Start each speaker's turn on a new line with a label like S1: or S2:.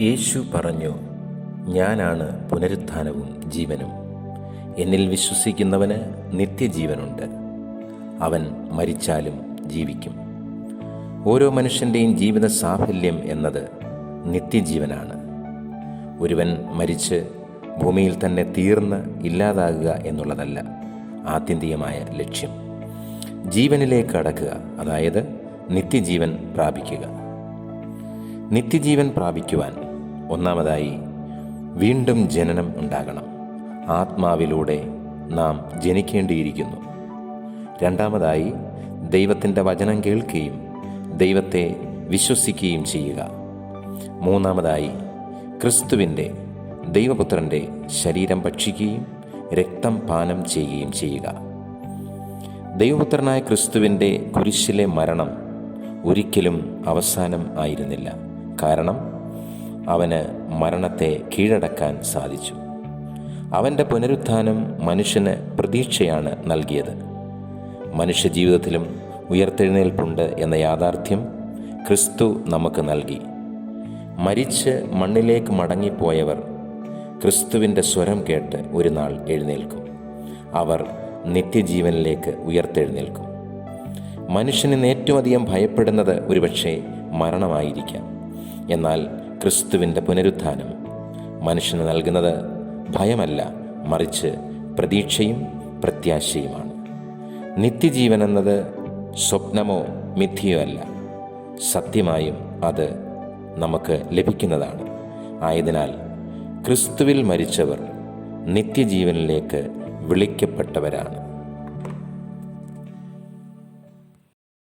S1: യേശു പറഞ്ഞു ഞാനാണ് പുനരുത്ഥാനവും ജീവനും. എന്നിൽ വിശ്വസിക്കുന്നവന് നിത്യജീവനുണ്ട്. അവൻ മരിച്ചാലും ജീവിക്കും. ഓരോ മനുഷ്യന്റെയും ജീവിത സാഫല്യം എന്നത് നിത്യജീവനാണ്. ഒരുവൻ മരിച്ച് ഭൂമിയിൽ തന്നെ തീർന്ന് ഇല്ലാതാകുക എന്നുള്ളതല്ല ആത്യന്തികമായ ലക്ഷ്യം. ജീവനിലേക്ക് അടക്കുക അതായത് നിത്യജീവൻ പ്രാപിക്കുക. നിത്യജീവൻ പ്രാപിക്കുവാൻ ഒന്നാമതായി വീണ്ടും ജനനം ഉണ്ടാകണം. ആത്മാവിലൂടെ നാം ജനിക്കേണ്ടിയിരിക്കുന്നു. രണ്ടാമതായി ദൈവത്തിന്റെ വചനം കേൾക്കുകയും ദൈവത്തെ വിശ്വസിക്കുകയും ചെയ്യുക. മൂന്നാമതായി ക്രിസ്തുവിന്റെ ദൈവപുത്രന്റെ ശരീരം ഭക്ഷിക്കുകയും രക്തം പാനം ചെയ്യുകയും ചെയ്യുക. ദൈവപുത്രനായ ക്രിസ്തുവിന്റെ കുരിശിലെ മരണം ഒരിക്കലും അവസാനം ആയിരുന്നില്ല. കാരണം അവന് മരണത്തെ കീഴടക്കാൻ സാധിച്ചു. അവന്റെ പുനരുത്ഥാനം മനുഷ്യന് പ്രതീക്ഷയാണ് നൽകിയത്. മനുഷ്യജീവിതത്തിലും ഉയർത്തെഴുന്നേൽപ്പുണ്ട് എന്ന യാഥാർത്ഥ്യം ക്രിസ്തു നമുക്ക് നൽകി. മരിച്ച് മണ്ണിലേക്ക് മടങ്ങിപ്പോയവർ ക്രിസ്തുവിന്റെ സ്വരം കേട്ട് ഒരു നാൾ എഴുന്നേൽക്കും. അവർ നിത്യജീവനിലേക്ക് ഉയർത്തെഴുന്നേൽക്കും. മനുഷ്യന് ഏറ്റവും അധികം ഭയപ്പെടുന്നത് ഒരുപക്ഷെ മരണമായിരിക്കാം. എന്നാൽ ക്രിസ്തുവിന്റെ പുനരുത്ഥാനം. മനുഷ്യന് നൽകുന്നത് ഭയമല്ല മറിച്ച് പ്രതീക്ഷയും പ്രത്യാശയുമാണ്. നിത്യജീവൻ എന്നത് സ്വപ്നമോ മിഥ്യയോ അല്ല. സത്യമായും അത് നമുക്ക് ലഭിക്കുന്നതാണ്. ആയതിനാൽ ക്രിസ്തുവിൽ മരിച്ചവർ നിത്യജീവനിലേക്ക് വിളിക്കപ്പെട്ടവരാണ്.